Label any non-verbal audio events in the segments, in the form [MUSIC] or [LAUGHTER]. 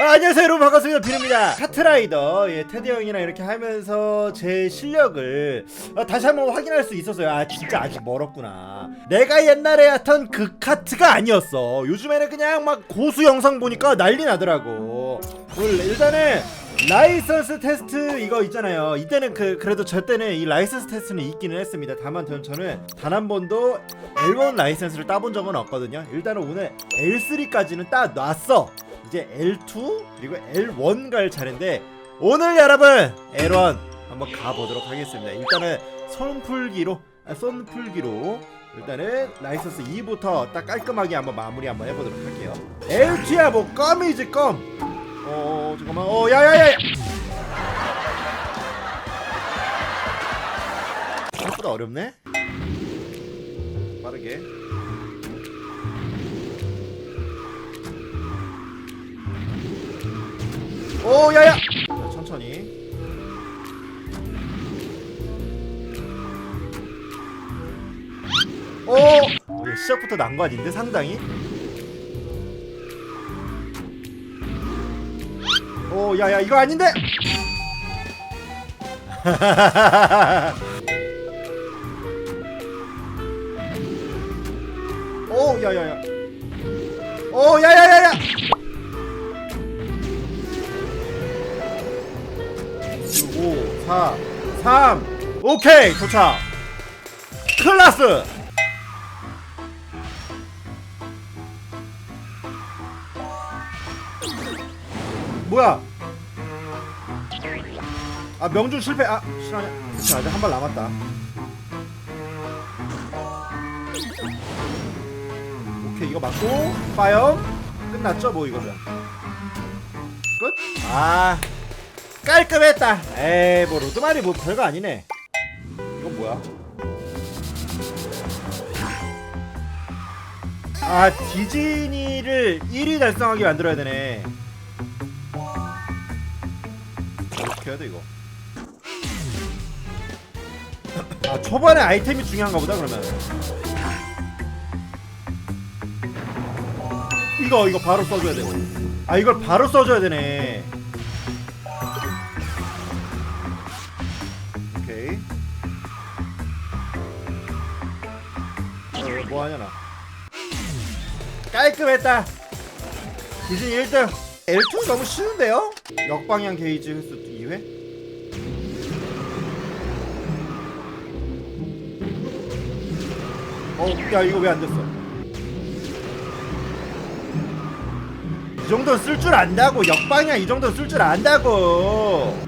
아, 안녕하세요 여러분. 반갑습니다. 비누입니다. 카트라이더. 예, 테디 형이랑 이렇게 하면서 제 실력을 아, 다시 한번 확인할 수 있었어요. 아 진짜 아직 멀었구나. 내가 옛날에 했던 그 카트가 아니었어. 요즘에는 그냥 막 고수 영상 보니까 난리 나더라고. 오늘 일단은 라이선스 테스트 이거 있잖아요. 이때는 그 그래도 저 때는 이 라이선스 테스트는 있기는 했습니다. 다만 전- 저는 단 한 번도 L1 라이선스를 따본 적은 없거든요. 일단은 오늘 L3까지는 따 놨어 이제 L2 그리고 L1 갈 차례인데 오늘 여러분 L1 한번 가보도록 하겠습니다. 일단은 손풀기로 아, 손풀기로 일단은 라이선스 2부터 딱 깔끔하게 한번 마무리 한번 해보도록 할게요. L2야 뭐 껌이지 껌. 어 잠깐만 어 야야야. 생각보다 어렵네. 빠르게. 오 야야. 자, 천천히. 오. 어, 이거 시작부터 난거 아닌데 상당히? 오 야야 이거 아닌데? [LAUGHS] 오 야야야. 오 야야야야 4, 3 오케이 도착. 클라스. 뭐야? 아 명중 실패. 아 실화냐? 자 아직 한발 남았다. 오케이 이거 맞고. 파이어. 끝났죠 뭐 이거면 끝? 아 깔끔했다. 에이 뭐 로드마리 뭐 별거 아니네. 이건 뭐야? 아 디즈니를 1위 달성하게 만들어야 되네. 어떻게 해야 돼 이거? 아 초반에 아이템이 중요한가 보다 그러면. 이거 이거 바로 써줘야 돼. 아 이걸 바로 써줘야 되네. 뭐 하냐 나. 깔끔했다. 디즈니 1등. L2 너무 쉬운데요? 역방향 게이지 횟수 2회? 어, 야 이거 왜 안 됐어? 이 정도는 쓸 줄 안다고 역방향 이 정도는 쓸 줄 안다고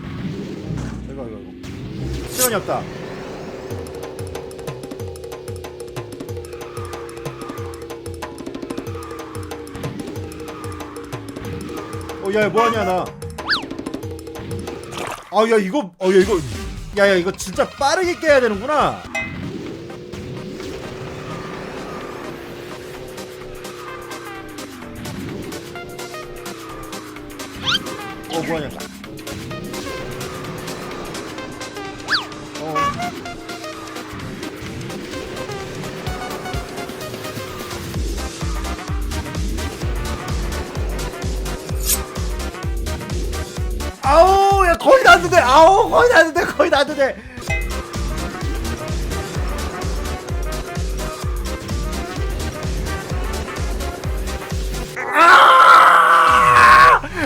이거 이거 이거 시간이 없다 어야 뭐하냐 나 아야 이거 어야 이거 야야 이거 진짜 빠르게 깨야 되는구나. 어 뭐하냐 아우 야 거의 났는데 아우 거의 났는데 거의 났는데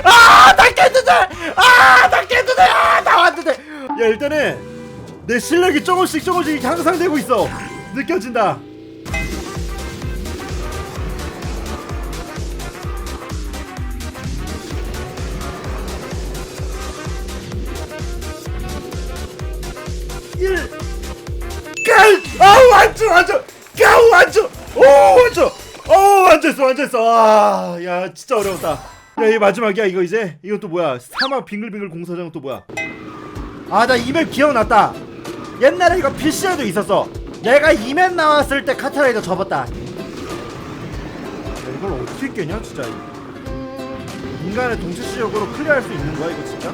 아나 깼는데! 아나 깼는데! 아 나 왔는데! 야 일단은 내 실력이 조금씩 조금씩 향상되고 있어. 느껴진다 아우 완전 완전. 까우 완전. 오 완전. 오 완전했어 완전했어. 아야 진짜 어려웠다. 야이 마지막이야 이거 이제? 또 뭐야? 사막 빙글빙글 공사장 또 뭐야? 아 나 이맵 기억났다. 옛날에 이거 PC에도 있었어. 내가 이맵 나왔을 때 카트라이더 접었다. 야, 이걸 어떻게 깨냐 진짜. 인간의 동시시력으로 클리어할 수 있는 거야 이거 진짜?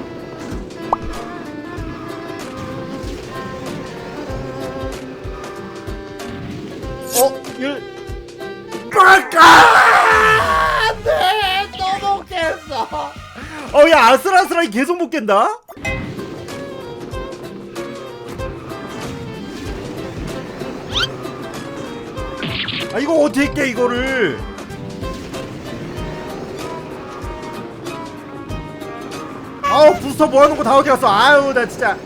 아! 안돼! 또 먹겠어! 어 야 아슬아슬하게 계속 못 깬다 아 이거 어떻게 깨 이거를 아우 부스터 모아놓은 거다 어디 갔어 아유 나 진짜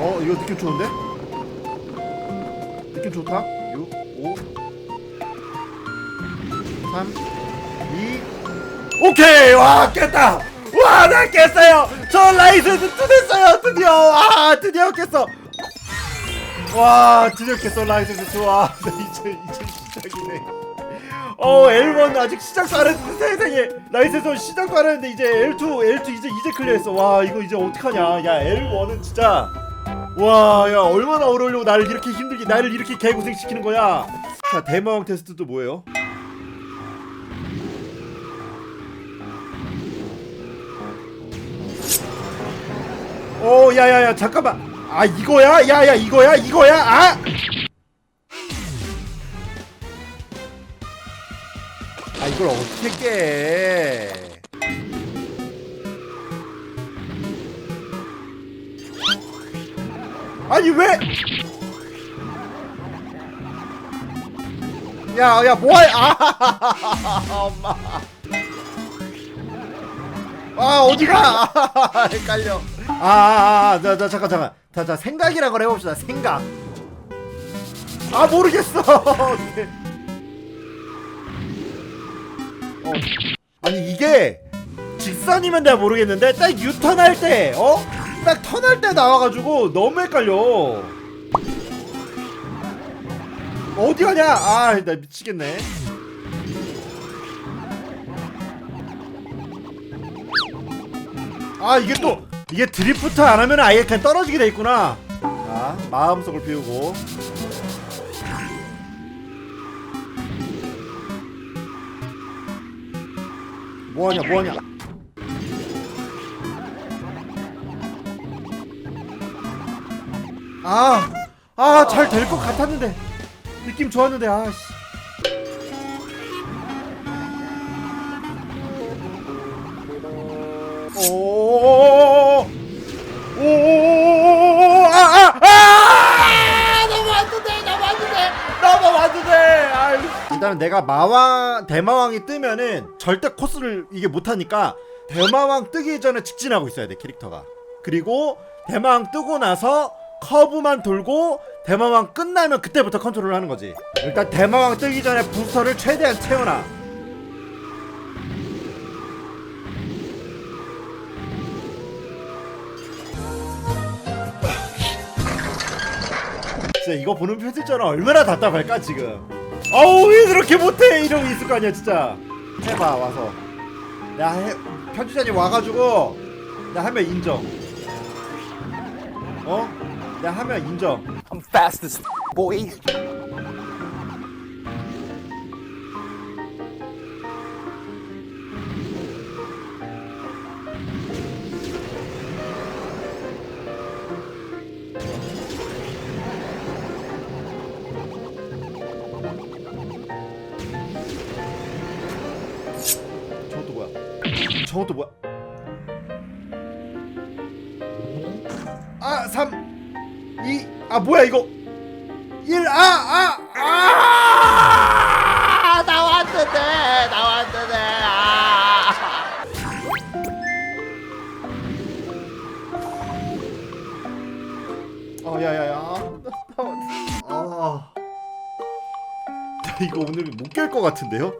어 이거 느낌 좋은데? 느낌 좋다. 6 5 3 2 오케이! 와 깼다! 와나 깼어요! 저 라이센스 뚜 됐어요! 드디어! 와 드디어 깼어! 와 드디어 깼어 라이센스 좋아 [LAUGHS] 나 이제 이제 시작이네. 어 L1 아직 시작도 안 했는데 세상에! 라이센스 시작도 안 했는데 이제 L2 L2 이제 이제 클리어했어. 와 이거 이제 어떡하냐. 야 L1은 진짜 와 야 얼마나 어려우려고 나를 이렇게 힘들게 나를 이렇게 개고생 시키는 거야 자 대마왕 테스트도 뭐예요? 오 야야야 잠깐만 아 이거야? 야야 이거야? 이거야? 아! 아 이걸 어떻게 깨 아니 왜 야, 야, 뭐해? 아, 엄마. 아, 어디가? 아, 헷갈려. 아, 아, 아, 잠깐, 잠깐. 자, 자, 생각이란 걸 해봅시다. 생각. 아, 모르겠어. [LAUGHS] 어. 아니, 이게 직선이면 내가 모르겠는데, 딱 유턴 할 때, 어? 딱 턴할 때 나와가지고 너무 헷갈려. 어디 가냐? 아, 나 미치겠네. 아, 이게 또 이게 드리프트 안 하면 아예 그냥 떨어지게 돼 있구나. 자, 마음속을 비우고. 뭐하냐, 뭐하냐? 아, 아, 잘 될 것 같았는데. 느낌 좋았는데 아 씨 오오오오오아아 아 너무 안돼 너무 안돼 너무 안돼 아유 일단은 내가 마왕 대마왕이 뜨면은 절대 코스를 이게 못하니까 대마왕 뜨기 전에 직진하고 있어야 돼 캐릭터가 그리고 대마왕 뜨고 나서 커브만 돌고 대마왕 끝나면 그때부터 컨트롤을 하는 거지. 일단 대마왕 뜨기 전에 부스터를 최대한 채워놔. 진짜 이거 보는 편집자는 얼마나 답답할까 지금. 어우 왜 그렇게 못해? 이러고 있을 거 아니야 진짜. 해봐 와서. 야 해, 편집자님 와가지고 나 하면 인정. 어? 나 하면 인정 I'm fast as boy. 저것도 뭐야? 저것도 뭐야? 아, 3 2 아, 뭐야 이거? 1 아, 아, 아! 나왔는데. 나왔는데. 아! 어, 야, 야, 야. [LAUGHS] 아. 나 이거 오늘 못 깰 것 같은데요?